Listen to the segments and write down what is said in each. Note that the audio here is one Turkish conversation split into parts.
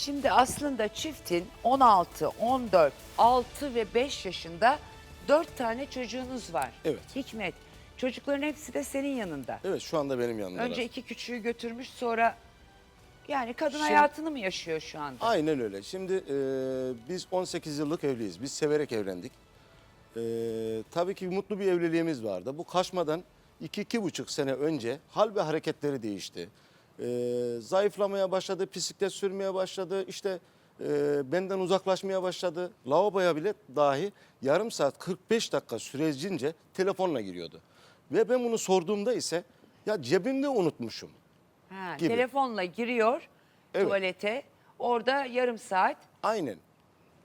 Şimdi aslında çiftin 16, 14, 6 ve 5 yaşında 4 tane çocuğunuz var. Evet. Hikmet, çocukların hepsi de senin yanında. Evet şu anda benim yanımda. Önce iki küçüğü götürmüş sonra yani kadın Şimdi- hayatını mı yaşıyor şu anda? Aynen öyle. Şimdi e, biz 18 yıllık evliyiz. Biz severek evlendik. E, tabii ki mutlu bir evliliğimiz vardı. Bu kaçmadan 2-2,5 sene önce hal ve hareketleri değişti. E, zayıflamaya başladı, bisiklet sürmeye başladı. İşte e, benden uzaklaşmaya başladı. Lavaboya bile dahi yarım saat 45 dakika sürecince telefonla giriyordu. Ve ben bunu sorduğumda ise ya cebimde unutmuşum. Ha, gibi. telefonla giriyor Evet. tuvalete. Orada yarım saat. Aynen.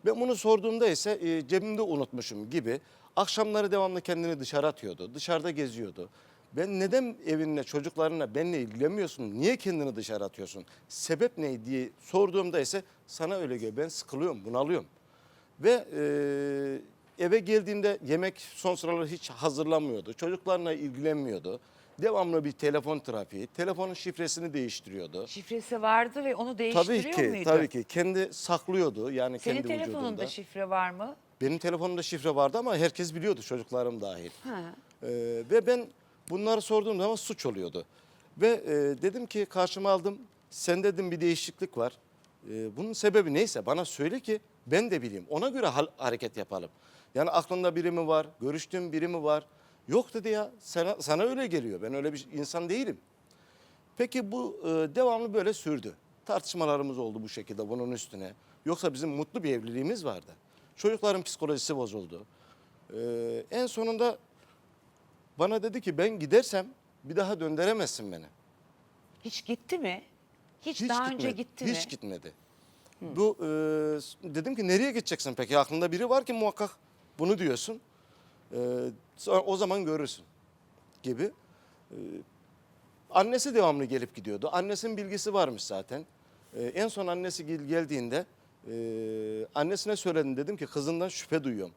Ben bunu sorduğumda ise e, cebimde unutmuşum gibi akşamları devamlı kendini dışarı atıyordu. Dışarıda geziyordu. Ben neden evinle çocuklarına benle ilgilenmiyorsun? Niye kendini dışarı atıyorsun? Sebep ne diye sorduğumda ise sana öyle geliyor. Ben sıkılıyorum, bunalıyorum. Ve e, eve geldiğinde yemek son sıralar hiç hazırlamıyordu. Çocuklarla ilgilenmiyordu. Devamlı bir telefon trafiği. Telefonun şifresini değiştiriyordu. Şifresi vardı ve onu Tabii değiştiriyor ki, muydu? tabii ki. Kendi saklıyordu yani Senin kendi telefonunda vücudunda. şifre var mı? Benim telefonumda şifre vardı ama herkes biliyordu çocuklarım dahil. Ha. Ee, ve ben bunları sorduğum zaman suç oluyordu. Ve e, dedim ki karşıma aldım. Sen dedim bir değişiklik var. Ee, bunun sebebi neyse bana söyle ki ben de bileyim. Ona göre hareket yapalım. Yani aklında biri mi var? Görüştüğün biri mi var? Yok dedi ya sana, sana öyle geliyor. Ben öyle bir insan değilim. Peki bu e, devamlı böyle sürdü. Tartışmalarımız oldu bu şekilde bunun üstüne. Yoksa bizim mutlu bir evliliğimiz vardı. Çocukların psikolojisi bozuldu. E, en sonunda bana dedi ki ben gidersem bir daha döndüremezsin beni. Hiç gitti mi? Hiç, daha önce gitmedi, gitti mi? Hiç gitmedi. Bu e, dedim ki nereye gideceksin peki? Aklında biri var ki muhakkak bunu diyorsun. E, o zaman görürsün gibi. E, annesi devamlı gelip gidiyordu. Annesinin bilgisi varmış zaten. E, en son annesi gel- geldiğinde e, annesine söyledim dedim ki kızından şüphe duyuyorum.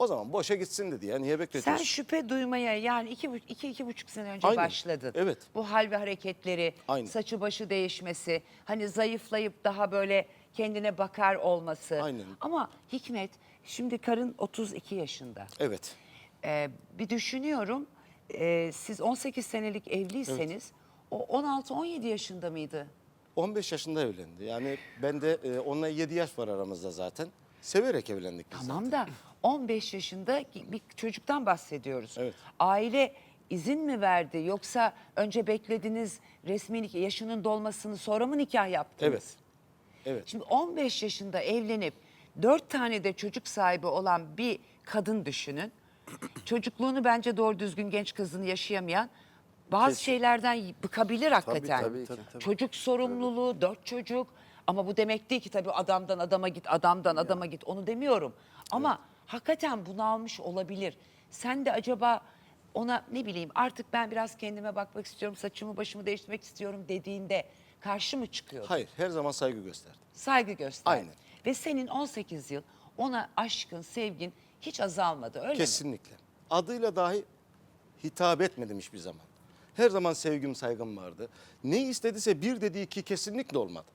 O zaman boşa gitsin dedi ya niye Sen bekletiyorsun? şüphe duymaya yani iki, iki, iki buçuk sene önce Aynen, başladın. evet. Bu hal ve hareketleri, Aynen. saçı başı değişmesi, hani zayıflayıp daha böyle kendine bakar olması. Aynen. Ama Hikmet şimdi karın 32 yaşında. Evet. Ee, bir düşünüyorum e, siz 18 senelik evliyseniz o 16-17 yaşında mıydı? 15 yaşında evlendi. Yani ben de e, onunla 7 yaş var aramızda zaten. Severek evlendik biz. Tamam da 15 yaşında bir çocuktan bahsediyoruz. Evet. Aile izin mi verdi yoksa önce beklediniz resmi yaşının dolmasını sonra mı nikah yaptınız? Evet. Evet. Şimdi 15 yaşında evlenip 4 tane de çocuk sahibi olan bir kadın düşünün. Çocukluğunu bence doğru düzgün genç kızını yaşayamayan bazı şeylerden bıkabilir hakikaten. tabii, tabii, tabii. Çocuk sorumluluğu, dört çocuk. Ama bu demek değil ki tabii adamdan adama git, adamdan adama git onu demiyorum. Ama hakikaten bunalmış olabilir. Sen de acaba ona ne bileyim artık ben biraz kendime bakmak istiyorum, saçımı başımı değiştirmek istiyorum dediğinde karşı mı çıkıyor? Hayır her zaman saygı gösterdi. Saygı göster. Aynen. Ve senin 18 yıl ona aşkın, sevgin hiç azalmadı öyle mi? Kesinlikle. Adıyla dahi hitap etmedim hiçbir zaman. Her zaman sevgim saygım vardı. Ne istediyse bir dediği iki kesinlikle olmadı.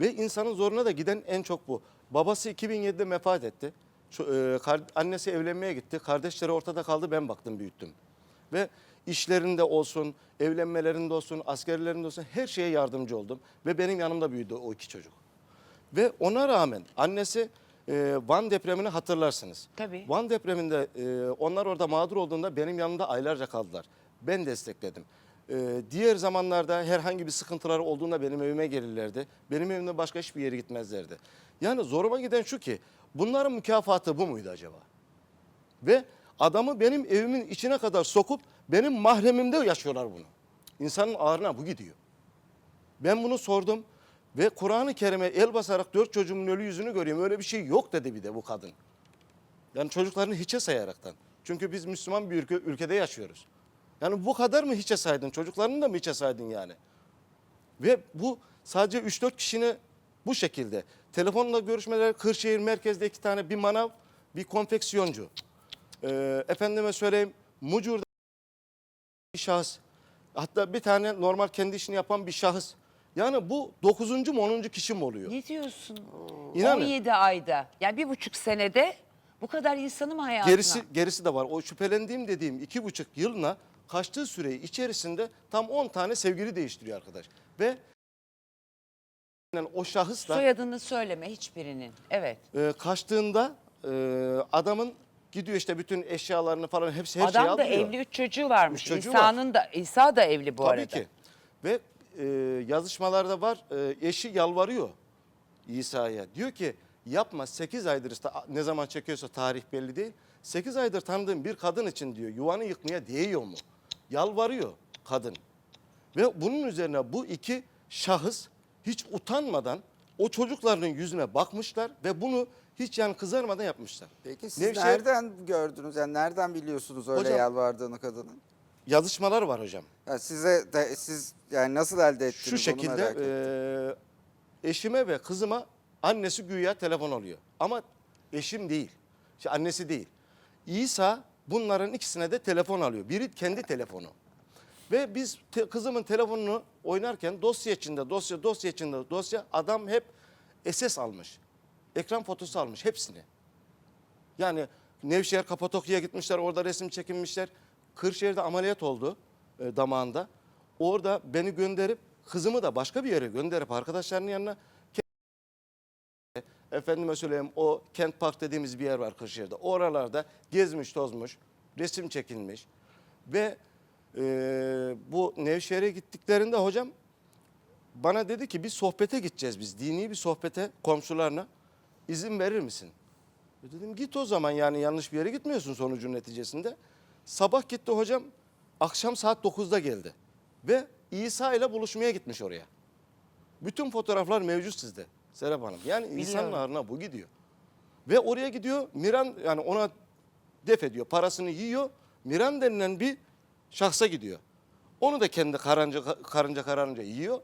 Ve insanın zoruna da giden en çok bu. Babası 2007'de vefat etti. E, annesi evlenmeye gitti. Kardeşleri ortada kaldı ben baktım büyüttüm. Ve işlerinde olsun, evlenmelerinde olsun, askerlerinde olsun her şeye yardımcı oldum. Ve benim yanımda büyüdü o iki çocuk. Ve ona rağmen annesi e, Van depremini hatırlarsınız. Tabii. Van depreminde e, onlar orada mağdur olduğunda benim yanımda aylarca kaldılar. Ben destekledim. E, diğer zamanlarda herhangi bir sıkıntıları olduğunda benim evime gelirlerdi. Benim evimde başka hiçbir yere gitmezlerdi. Yani zoruma giden şu ki bunların mükafatı bu muydu acaba? Ve adamı benim evimin içine kadar sokup benim mahremimde yaşıyorlar bunu. İnsanın ağrına bu gidiyor. Ben bunu sordum ve Kur'an-ı Kerim'e el basarak dört çocuğumun ölü yüzünü görüyorum. Öyle bir şey yok dedi bir de bu kadın. Yani çocuklarını hiçe sayaraktan. Çünkü biz Müslüman bir ülke, ülkede yaşıyoruz. Yani bu kadar mı hiçe saydın? Çocuklarını da mı hiçe saydın yani? Ve bu sadece 3-4 kişinin bu şekilde. Telefonla görüşmeler Kırşehir merkezde iki tane bir manav, bir konfeksiyoncu. Ee, efendime söyleyeyim Mucur'da bir şahıs. Hatta bir tane normal kendi işini yapan bir şahıs. Yani bu 9. mu 10. kişi mi oluyor? Ne diyorsun? İnanın. 17 ayda yani bir buçuk senede bu kadar insanın mı hayatına? Gerisi gerisi de var. O şüphelendiğim dediğim iki buçuk yılına kaçtığı süreyi içerisinde tam 10 tane sevgili değiştiriyor arkadaş. Ve o şahısla Soyadını söyleme hiçbirinin. Evet. e, kaçtığında e, adamın gidiyor işte bütün eşyalarını falan hepsi her şeyi Adam da alıyor. evli üç çocuğu varmış. Üç çocuğu İsa'nın da İsa da evli bu Tabii arada. ki. Ve e, yazışmalarda var e, eşi yalvarıyor İsa'ya. Diyor ki yapma 8 aydır işte ne zaman çekiyorsa tarih belli değil. 8 aydır tanıdığım bir kadın için diyor yuvanı yıkmaya değiyor mu? Yalvarıyor kadın. Ve bunun üzerine bu iki şahıs hiç utanmadan o çocuklarının yüzüne bakmışlar ve bunu hiç yani kızarmadan yapmışlar. Peki siz Nevşehir- nereden gördünüz? Yani nereden biliyorsunuz öyle Hocam- yalvardığını kadının? Yazışmalar var hocam. Ya size de siz yani nasıl elde ettiniz Şu onu şekilde merak ettim. e, eşime ve kızıma annesi güya telefon alıyor. Ama eşim değil. işte annesi değil. İsa bunların ikisine de telefon alıyor. Biri kendi telefonu. Ve biz te- kızımın telefonunu oynarken dosya içinde dosya dosya içinde dosya adam hep SS almış. Ekran fotosu almış hepsini. Yani Nevşehir Kapadokya'ya gitmişler orada resim çekinmişler. Kırşehir'de ameliyat oldu e, damağında. Orada beni gönderip kızımı da başka bir yere gönderip arkadaşlarının yanına efendime söyleyeyim o Kent Park dediğimiz bir yer var Kırşehir'de. Oralarda gezmiş tozmuş resim çekilmiş ve e, bu Nevşehir'e gittiklerinde hocam bana dedi ki bir sohbete gideceğiz biz dini bir sohbete komşularına izin verir misin? E Dedim git o zaman yani yanlış bir yere gitmiyorsun sonucun neticesinde. Sabah gitti hocam akşam saat 9'da geldi. Ve İsa ile buluşmaya gitmiş oraya. Bütün fotoğraflar mevcut sizde Serap Hanım. Yani insanın Biliyorum. ağrına bu gidiyor. Ve oraya gidiyor Miran yani ona def ediyor parasını yiyor. Miran denilen bir şahsa gidiyor. Onu da kendi karınca, karınca kararınca yiyor.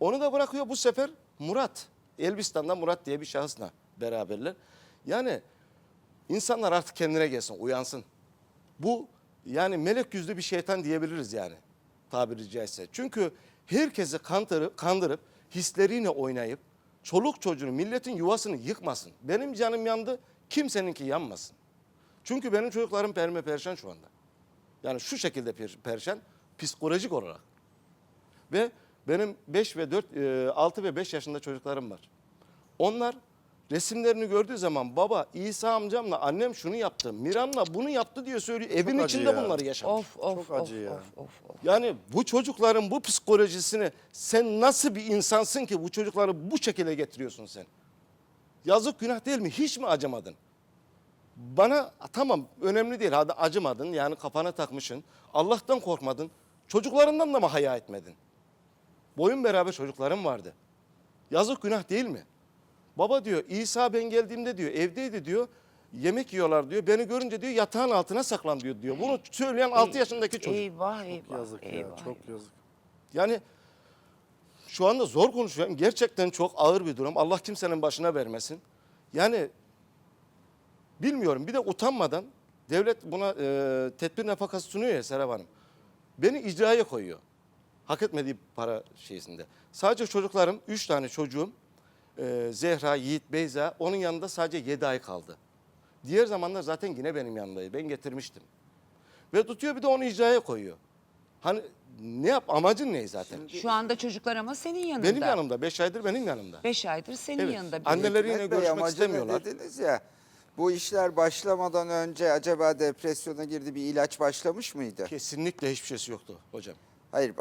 Onu da bırakıyor bu sefer Murat. Elbistan'da Murat diye bir şahısla beraberler. Yani insanlar artık kendine gelsin, uyansın. Bu yani melek yüzlü bir şeytan diyebiliriz yani tabiri caizse. Çünkü herkesi kandırıp, kandırıp hisleriyle oynayıp çoluk çocuğunu milletin yuvasını yıkmasın. Benim canım yandı kimseninki yanmasın. Çünkü benim çocuklarım perme perişan şu anda. Yani şu şekilde per- perişan psikolojik olarak. Ve benim 5 ve 4, 6 ve 5 yaşında çocuklarım var. Onlar resimlerini gördüğü zaman baba İsa amcamla annem şunu yaptı, Miran'la bunu yaptı diye söylüyor. Evin acı içinde ya. bunları yaşamış. Of of Çok of, acı ya. of of of. Yani bu çocukların bu psikolojisini sen nasıl bir insansın ki bu çocukları bu şekilde getiriyorsun sen? Yazık günah değil mi? Hiç mi acımadın? Bana tamam önemli değil hadi acımadın yani kafana takmışsın. Allah'tan korkmadın. Çocuklarından da mı haya etmedin? Boyun beraber çocuklarım vardı. Yazık günah değil mi? Baba diyor İsa ben geldiğimde diyor evdeydi diyor. Yemek yiyorlar diyor. Beni görünce diyor yatağın altına saklan diyor diyor. Bunu söyleyen 6 yaşındaki çocuk. Eyvah eyvah. Yazık ya eyvah, çok eyvah. yazık. Yani şu anda zor konuşuyorum. Gerçekten çok ağır bir durum. Allah kimsenin başına vermesin. Yani bilmiyorum. Bir de utanmadan devlet buna e, tedbir nafakası sunuyor ya Serap Hanım. Beni icraya koyuyor. Hak etmediği para şeysinde. Sadece çocuklarım, üç tane çocuğum. e, Zehra, Yiğit, Beyza. Onun yanında sadece yedi ay kaldı. Diğer zamanlar zaten yine benim yanımdaydı. Ben getirmiştim. Ve tutuyor bir de onu icraya koyuyor. Hani ne yap amacın ne zaten? Şu anda çocuklar ama senin yanında. Benim yanımda. Beş aydır benim yanımda. Beş aydır senin Evet. yanında. Anneleriyle Hikmet Bey, görüşmek amacı ne istemiyorlar. dediniz ya. Bu işler başlamadan önce acaba depresyona girdi bir ilaç başlamış mıydı? Kesinlikle hiçbir şeysi yoktu hocam. Hayır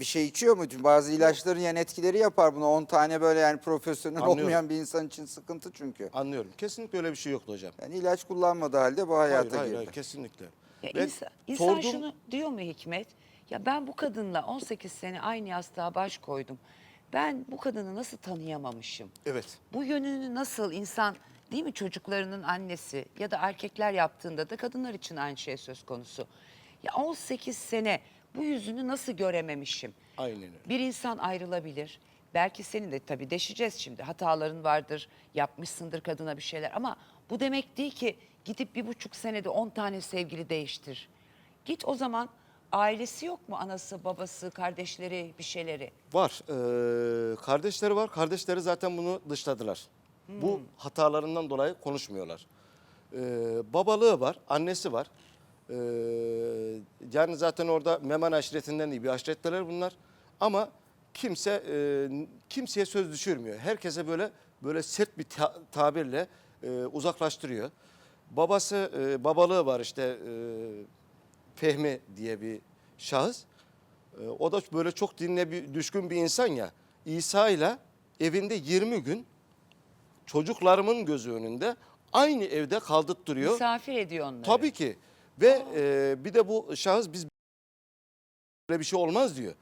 bir şey içiyor mu? Bazı ilaçların yan etkileri yapar bunu. 10 tane böyle yani profesyonel Anlıyorum. olmayan bir insan için sıkıntı çünkü. Anlıyorum. Kesinlikle öyle bir şey yoktu hocam. Yani ilaç kullanmadığı halde bu hayata hayır, hayır, girdi. hayır, kesinlikle. Ya Ve insan, insan sordum- şunu diyor mu Hikmet? Ya ben bu kadınla 18 sene aynı yastığa baş koydum. Ben bu kadını nasıl tanıyamamışım? Evet. Bu yönünü nasıl insan değil mi çocuklarının annesi ya da erkekler yaptığında da kadınlar için aynı şey söz konusu. Ya 18 sene bu yüzünü nasıl görememişim? Aynen öyle. Bir insan ayrılabilir. Belki senin de tabii deşeceğiz şimdi. Hataların vardır, yapmışsındır kadına bir şeyler. Ama bu demek değil ki gidip bir buçuk senede on tane sevgili değiştir. Git o zaman ailesi yok mu? Anası, babası, kardeşleri, bir şeyleri. Var. Ee, kardeşleri var. Kardeşleri zaten bunu dışladılar. Bu hatalarından dolayı konuşmuyorlar. Ee, babalığı var. Annesi var. Ee, yani zaten orada Meman aşiretinden iyi bir aşiretteler bunlar. Ama kimse e, kimseye söz düşürmüyor. Herkese böyle böyle sert bir ta- tabirle e, uzaklaştırıyor. Babası e, babalığı var işte e, Fehmi diye bir şahıs. Ee, O da böyle çok dinle bir, düşkün bir insan ya. İsa ile evinde 20 gün çocuklarımın gözü önünde aynı evde kaldırttırıyor. Misafir ediyor onları. Tabii ki. Ve e, bir de bu şahıs biz böyle bir şey olmaz diyor.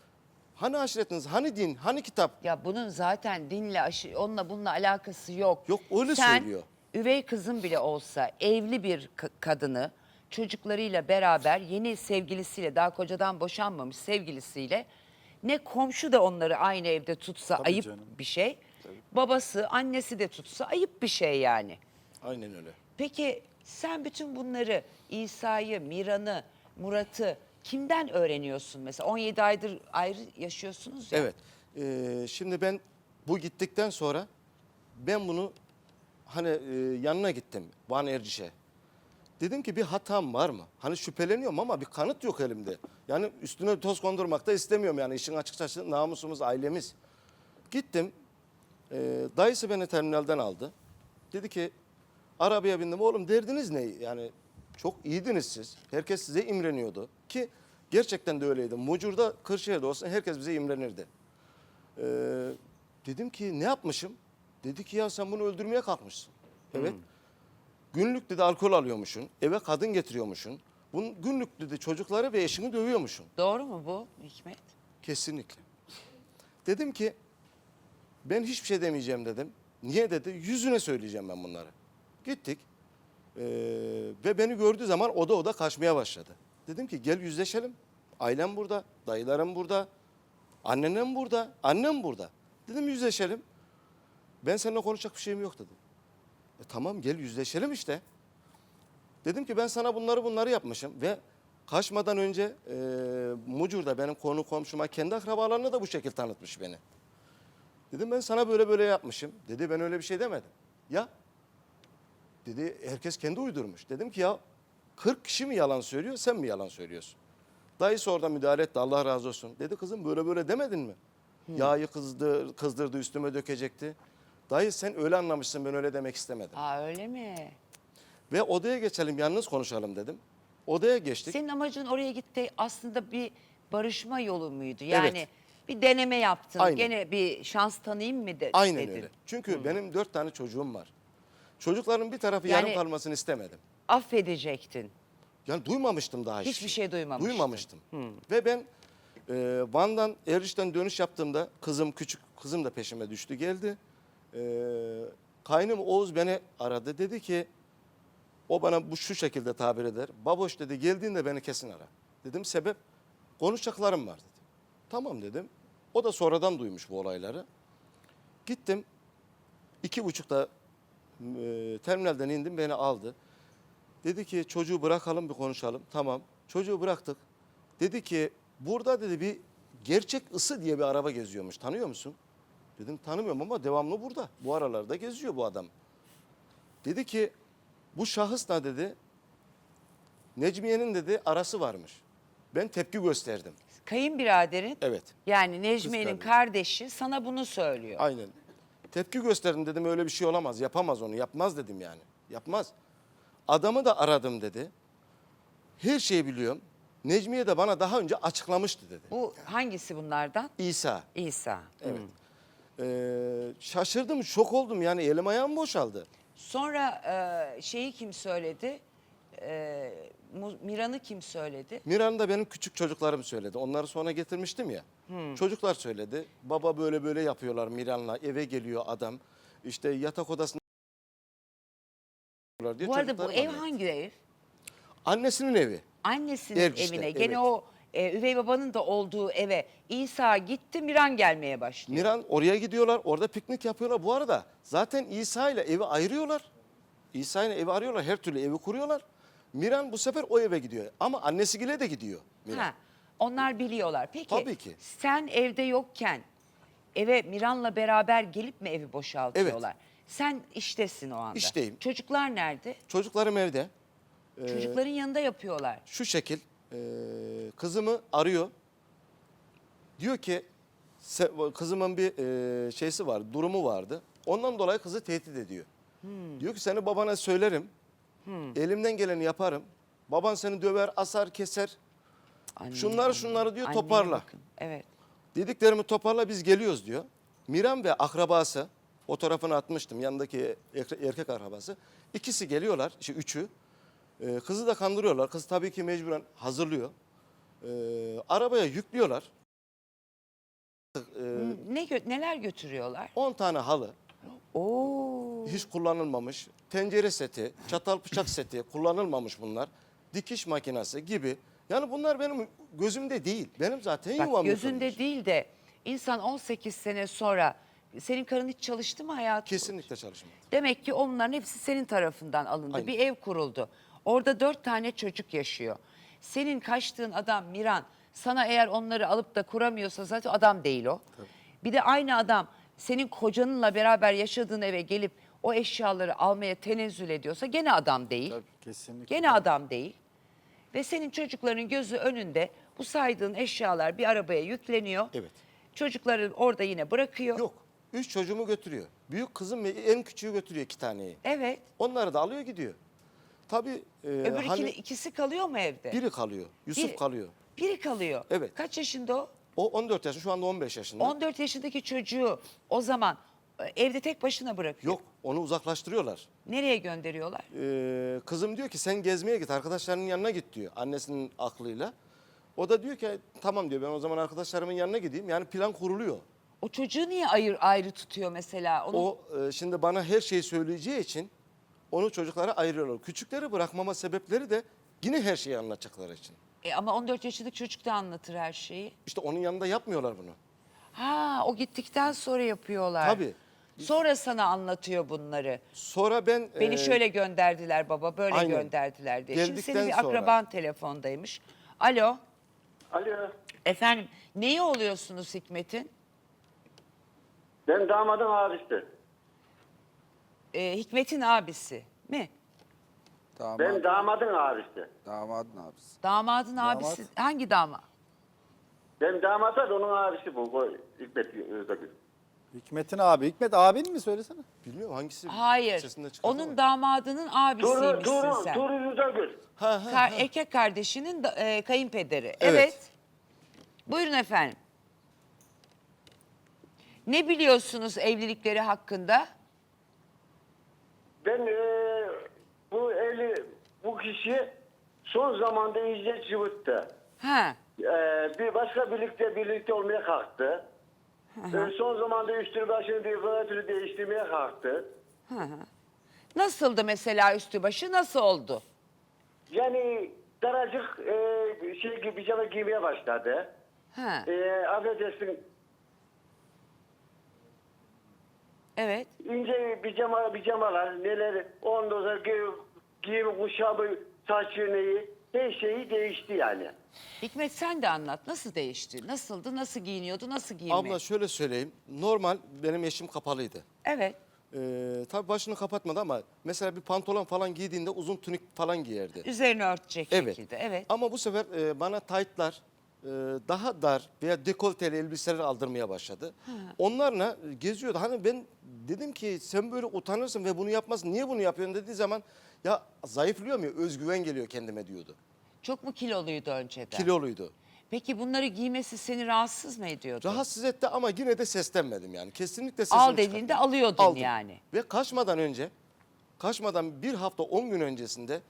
Hani aşiretiniz, hani din, hani kitap? Ya bunun zaten dinle, aşı, onunla bununla alakası yok. Yok, öyle Sen, söylüyor. üvey kızın bile olsa evli bir ka- kadını çocuklarıyla beraber yeni sevgilisiyle daha kocadan boşanmamış sevgilisiyle ne komşu da onları aynı evde tutsa Tabii ayıp canım. bir şey. Babası, annesi de tutsa ayıp bir şey yani. Aynen öyle. Peki sen bütün bunları İsa'yı, Miran'ı, Murat'ı kimden öğreniyorsun mesela? 17 aydır ayrı yaşıyorsunuz ya. Evet. Ee, şimdi ben bu gittikten sonra ben bunu hani e, yanına gittim Van Erciş'e. Dedim ki bir hatam var mı? Hani şüpheleniyorum ama bir kanıt yok elimde. Yani üstüne toz kondurmak da istemiyorum yani işin açıkçası namusumuz ailemiz. Gittim. E, dayısı beni terminalden aldı. Dedi ki arabaya bindim. Oğlum derdiniz ne? Yani çok iyiydiniz siz. Herkes size imreniyordu. Ki gerçekten de öyleydi. Mucur'da, Kırşehir'de olsa herkes bize imrenirdi. Ee, dedim ki ne yapmışım? Dedi ki ya sen bunu öldürmeye kalkmışsın. Evet. Günlük dedi alkol alıyormuşsun. Eve kadın getiriyormuşsun. Bunun günlük dedi çocukları ve eşini dövüyormuşsun. Doğru mu bu Hikmet? Kesinlikle. Dedim ki ben hiçbir şey demeyeceğim dedim. Niye dedi? Yüzüne söyleyeceğim ben bunları. Gittik. Ee, ve beni gördüğü zaman oda oda kaçmaya başladı. Dedim ki gel yüzleşelim. Ailem burada, dayılarım burada, annenem burada, annem burada. Dedim yüzleşelim. Ben seninle konuşacak bir şeyim yok dedim. E, tamam gel yüzleşelim işte. Dedim ki ben sana bunları bunları yapmışım ve kaçmadan önce e, Mucur'da benim konu komşuma kendi akrabalarına da bu şekilde tanıtmış beni. Dedim ben sana böyle böyle yapmışım. Dedi ben öyle bir şey demedim. Ya dedi herkes kendi uydurmuş. Dedim ki ya 40 kişi mi yalan söylüyor sen mi yalan söylüyorsun? Dayısı orada müdahale etti Allah razı olsun. Dedi kızım böyle böyle demedin mi? Yağı kızdı, kızdırdı üstüme dökecekti. Dayı sen öyle anlamışsın ben öyle demek istemedim. Aa öyle mi? Ve odaya geçelim yalnız konuşalım dedim. Odaya geçtik. Senin amacın oraya gitti aslında bir barışma yolu muydu? Yani Evet. Bir deneme yaptın. Aynen. Gene bir şans tanıyayım mı de, Aynen dedin. öyle. Çünkü benim dört tane çocuğum var. Çocukların bir tarafı Yani- yarım kalmasını istemedim. Affedecektin. Yani duymamıştım daha hiçbir Hiçbir şey duymamıştın. Duymamıştım. Ve ben e, Van'dan Eriş'ten dönüş yaptığımda kızım küçük kızım da peşime düştü geldi. E, kaynım Oğuz beni aradı dedi ki o bana bu şu şekilde tabir eder. Baboş dedi geldiğinde beni kesin ara. Dedim sebep konuşacaklarım var dedi. Tamam dedim. O da sonradan duymuş bu olayları. Gittim. iki buçukta e, terminalden indim beni aldı. Dedi ki çocuğu bırakalım bir konuşalım. Tamam. Çocuğu bıraktık. Dedi ki burada dedi bir gerçek ısı diye bir araba geziyormuş. Tanıyor musun? Dedim tanımıyorum ama devamlı burada. Bu aralarda geziyor bu adam. Dedi ki bu şahısla dedi Necmiye'nin dedi arası varmış. Ben tepki gösterdim. Kayınbiraderin Evet. yani Necmiye'nin kardeşi. kardeşi sana bunu söylüyor. Aynen. Tepki gösterdim dedim öyle bir şey olamaz. Yapamaz onu. Yapmaz dedim yani. Yapmaz. Adamı da aradım dedi. Her şeyi biliyorum. Necmiye de bana daha önce açıklamıştı dedi. Bu hangisi bunlardan? İsa. İsa. Evet. Ee, şaşırdım, şok oldum yani elim ayağım boşaldı. Sonra e, şeyi kim söyledi? E, Miran'ı kim söyledi? Miran da benim küçük çocuklarım söyledi. Onları sonra getirmiştim ya. Çocuklar söyledi. Baba böyle böyle yapıyorlar Miran'la. Eve geliyor adam. İşte yatak odasında diye Bu arada bu ev anlattı. hangi ev? Annesinin evi. Annesinin Erciş'te, evine. Gene evet. o e, üvey babanın da olduğu eve İsa gitti Miran gelmeye başlıyor. Miran oraya gidiyorlar. Orada piknik yapıyorlar. Bu arada zaten İsa ile evi ayırıyorlar. İsa ile evi arıyorlar. Her türlü evi kuruyorlar. Miran bu sefer o eve gidiyor. Ama annesiyle de gidiyor Miran. Ha. Onlar biliyorlar. Peki Tabii ki. sen evde yokken eve Miran'la beraber gelip mi evi boşaltıyorlar? Sen iştesin o anda. İşteyim. Çocuklar nerede? Çocuklarım evde. Ee, Çocukların yanında yapıyorlar. şu şekil e, kızımı arıyor. Diyor ki se- kızımın bir e, şeysi var, durumu vardı. Ondan dolayı kızı tehdit ediyor. Diyor ki seni babana söylerim. Elimden geleni yaparım. Baban seni döver, asar, keser. Anne, Şunları şunları diyor anneye toparla. bakın. Evet. Dediklerimi toparla biz geliyoruz diyor. Miran ve akrabası fotoğrafını atmıştım yanındaki erkek erkek akrabası. İkisi geliyorlar işte üçü. Ee, kızı da kandırıyorlar. Kız tabii ki mecburen hazırlıyor. Ee, arabaya yüklüyorlar. Ee, Ne gö- neler götürüyorlar? 10 tane halı Oo. Hiç kullanılmamış. Tencere seti, çatal bıçak seti kullanılmamış bunlar. Dikiş makinesi gibi. Yani bunlar benim gözümde değil. Benim zaten Bak yuvam gözünde yıkılmış. değil de insan 18 sene sonra senin karın hiç çalıştı mı hayatım? Kesinlikle çalışmadı. Demek ki onların hepsi senin tarafından alındı. Aynen. Bir ev kuruldu. Orada dört tane çocuk yaşıyor. Senin kaçtığın adam Miran sana eğer onları alıp da kuramıyorsa zaten adam değil o. Bir de aynı adam senin kocanınla beraber yaşadığın eve gelip o eşyaları almaya tenezzül ediyorsa gene adam değil. Kesinlikle. Gene adam değil. Ve senin çocukların gözü önünde bu saydığın eşyalar bir arabaya yükleniyor. Evet. Çocukları orada yine bırakıyor. Yok. Üç çocuğumu götürüyor. Büyük kızım ve en küçüğü götürüyor iki taneyi. Evet. Onları da alıyor gidiyor. Tabii e, Öbür hani ikili- ikisi kalıyor mu evde? biri kalıyor. Yusuf Biri- kalıyor. Biri kalıyor. Evet. Kaç yaşında o? O 14 yaşında şu anda 15 yaşında. 14 yaşındaki çocuğu o zaman evde tek başına bırakıyor. Yok onu uzaklaştırıyorlar. Nereye gönderiyorlar? Ee, kızım diyor ki sen gezmeye git arkadaşlarının yanına git diyor annesinin aklıyla. O da diyor ki tamam diyor ben o zaman arkadaşlarımın yanına gideyim. Yani plan kuruluyor. O çocuğu niye ayır, ayrı tutuyor mesela? Onu, O e, şimdi bana her şeyi söyleyeceği için onu çocuklara ayırıyorlar. Küçükleri bırakmama sebepleri de yine her şeyi anlatacakları için. E, ama 14 yaşındaki çocuk da anlatır her şeyi. İşte onun yanında yapmıyorlar bunu. Ha o gittikten sonra yapıyorlar. Tabii. Sonra sana anlatıyor bunları. Sonra ben Beni e, şöyle gönderdiler baba, böyle aynen. gönderdiler diye. Şimdi Geldikten senin bir sonra- akraban telefondaymış. Alo, Alo. efendim neyi oluyorsunuz Hikmet'in? Ben damadın abisi. Ee, Hikmet'in abisi mi? Damat, Ben damadın abisi. damadın abisi. Damadın Damat. abisi hangi damat? Ben damat da onun abisi bu. bu Hikmet Özdagül. Hikmet'in abi. Hikmet abin mi söylesene? bilmiyorum hangisi Hayır. sesinden Onun ama. damadının Turu, abisiymişsin Turu, sen. Turu Özdagül. Ha, ha, Kar, erkek kardeşinin da- e, kayınpederi. Evet. Evet. Buyurun efendim. Ne biliyorsunuz evlilikleri hakkında? Ben e, bu evli bu kişi son zamanda iyice cıvıttı. Ha. E, bir başka birlikte birlikte olmaya kalktı. E, son zamanda üstünü başını bir kıyafetini değiştirmeye kalktı. Nasıldı mesela üstü başı nasıl oldu? Yani daracık e, şey gibi pijama giymeye başladı. Ha. E, affedersin Evet. ince pijama pijamalar neler ondan sonra gi- giyim kuşamı saçı neyi her şeyi değişti yani. Hikmet sen de anlat. Nasıl değişti? Nasıldı? Nasıl giyiniyordu? Nasıl giyinme? Abla şöyle söyleyeyim. Normal benim eşim kapalıydı. Evet. Ee, tabii başını kapatmadı ama mesela bir pantolon falan giydiğinde uzun tunik falan giyerdi. Üzerine örtecek Evet. şekilde. Evet. Ama bu sefer e, bana taytlar e, daha dar veya dekolteli elbiseler aldırmaya başladı. Onlarla geziyordu. Hani ben dedim ki sen böyle utanırsın ve bunu yapmazsın. Niye bunu yapıyorsun dediği zaman ya zayıflıyor mu? Özgüven geliyor kendime diyordu. Çok mu kiloluydu önceden? Kiloluydu. Peki bunları giymesi seni rahatsız mı ediyordu? Rahatsız etti ama yine de seslenmedim yani. Kesinlikle sesimi Al çıkartmadım. dediğinde alıyordun Aldım. yani. Ve kaçmadan önce, kaçmadan bir hafta 10 gün öncesinde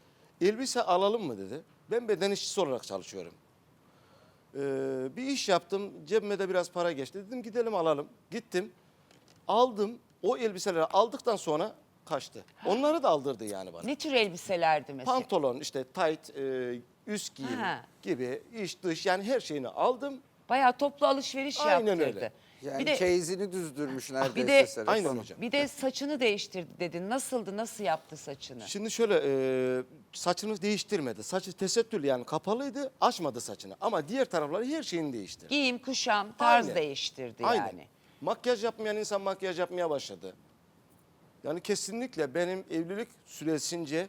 elbise alalım mı dedi. Ben beden işçisi olarak çalışıyorum. Ee, bir iş yaptım, cebime de biraz para geçti. Dedim gidelim alalım. Gittim, aldım. O elbiseleri aldıktan sonra kaçtı. Onları da aldırdı yani bana. Ne tür elbiselerdi mesela? Pantolon, işte tight, e, üst giyim Ha. gibi, iç dış yani her şeyini aldım. Bayağı toplu alışveriş Aynen yaptırdı. öyle. Yani bir de çeyizini düzdürmüş neredeyse de- Serap Aynen Hanım. hocam. bir de saçını değiştirdi dedin. Nasıldı? Nasıl yaptı saçını? Şimdi şöyle e, saçını değiştirmedi. Saçı tesettürlü yani kapalıydı açmadı saçını. Ama diğer tarafları her şeyini değiştirdi. Giyim, kuşam, tarz Aynen. değiştirdi Aynen. yani. Makyaj yapmayan insan makyaj yapmaya başladı. Yani kesinlikle benim evlilik süresince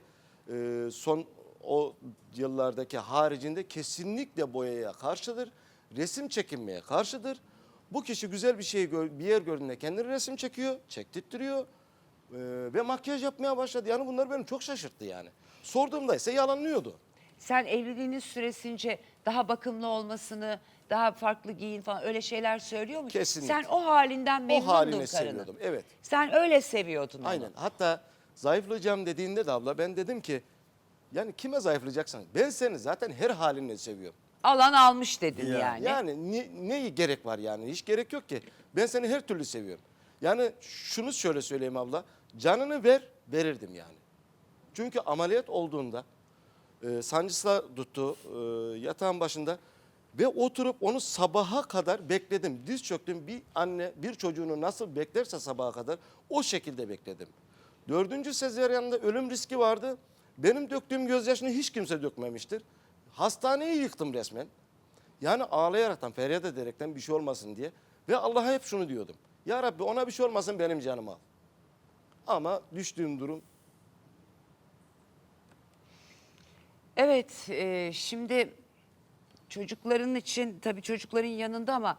e, son o yıllardaki haricinde kesinlikle boyaya karşıdır. Resim çekinmeye karşıdır. Bu kişi güzel bir şey bir yer gördüğünde kendini resim çekiyor, çektirtiyor e, ve makyaj yapmaya başladı. Yani bunlar beni çok şaşırttı yani. Sorduğumda ise yalanlıyordu. Sen evliliğiniz süresince daha bakımlı olmasını, daha farklı giyin falan öyle şeyler söylüyor musun? Kesinlikle. Sen o halinden memnundun halini karının. seviyordum, evet. Sen öyle seviyordun onu. Aynen. Hatta zayıflayacağım dediğinde de abla ben dedim ki yani kime zayıflayacaksın? Ben seni zaten her halinle seviyorum. Alan almış dedin Ya. yani. Yani ne, ne gerek var yani? Hiç gerek yok ki. Ben seni her türlü seviyorum. Yani şunu şöyle söyleyeyim abla. Canını ver, verirdim yani. Çünkü ameliyat olduğunda e, sancısla tuttu e, yatağın başında ve oturup onu sabaha kadar bekledim. Diz çöktüm. Bir anne bir çocuğunu nasıl beklerse sabaha kadar o şekilde bekledim. Dördüncü sezaryanında ölüm riski vardı. Benim döktüğüm gözyaşını hiç kimse dökmemiştir. Hastaneyi yıktım resmen. Yani ağlayaraktan, feryat ederekten bir şey olmasın diye. Ve Allah'a hep şunu diyordum. Ya Rabbi ona bir şey olmasın benim canıma. Ama düştüğüm durum Evet, e, şimdi çocukların için tabii çocukların yanında ama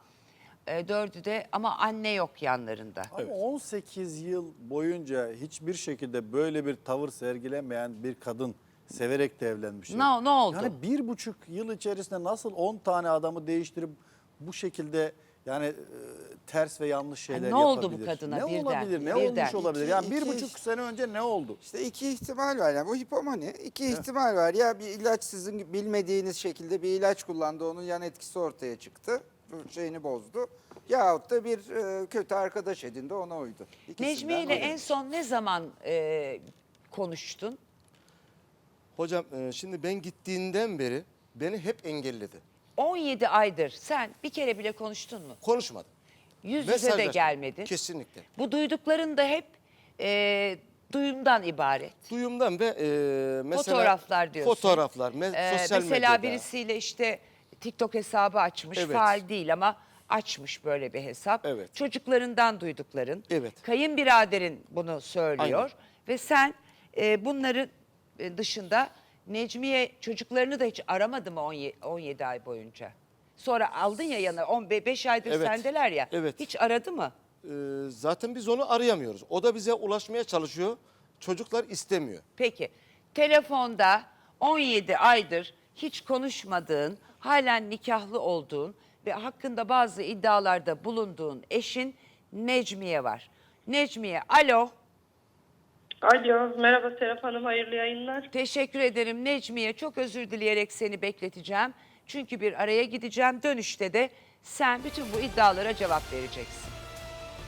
e, dördü de ama anne yok yanlarında. Ama 18 yıl boyunca hiçbir şekilde böyle bir tavır sergilemeyen bir kadın severek de evlenmiş. Ne- ne oldu? Yani bir buçuk yıl içerisinde nasıl 10 tane adamı değiştirip bu şekilde yani e, ters ve yanlış şeyler ne oldu bu yapabilir? kadına ne birden? olabilir? Ne Birden. olmuş olabilir? İki- Yani bir iki- buçuk sene önce ne oldu? İşte iki ihtimal var yani bu hipomani. iki ihtimal var. Ya bir ilaç sizin bilmediğiniz şekilde bir ilaç kullandı onun yan etkisi ortaya çıktı. Bu şeyini bozdu. Yahut da bir e, kötü arkadaş edindi ona uydu. İkisinden Necmiye ile biri. en son ne zaman e, konuştun? Hocam e, şimdi ben gittiğinden beri beni hep engelledi. 17 aydır sen bir kere bile konuştun mu? Konuşmadım. Yüz yüze de gelmedin. Kesinlikle. Bu duydukların da hep e, duyumdan ibaret. Duyumdan ve e, mesela Fotoğraflar diyorsun. Fotoğraflar, me- Ee, sosyal mesela medyada. birisiyle işte TikTok hesabı açmış. Evet. Faal değil ama açmış böyle bir hesap. Evet. Çocuklarından duydukların. Evet. Kayınbiraderin bunu söylüyor. Ve sen e, bunların e, dışında Necmiye çocuklarını da hiç aramadı mı 17, 17 ay boyunca? Sonra aldın ya yana 15 aydır Evet. sendeler ya. Evet. Hiç aradı mı? E, zaten biz onu arayamıyoruz. O da bize ulaşmaya çalışıyor. Çocuklar istemiyor. Peki telefonda 17 aydır hiç konuşmadığın, halen nikahlı olduğun ve hakkında bazı iddialarda bulunduğun eşin Necmiye var. Necmiye alo Alo, merhaba Serap Hanım, hayırlı yayınlar. teşekkür ederim Necmiye çok özür dileyerek seni bekleteceğim. Çünkü bir araya gideceğim dönüşte de sen bütün bu iddialara cevap vereceksin.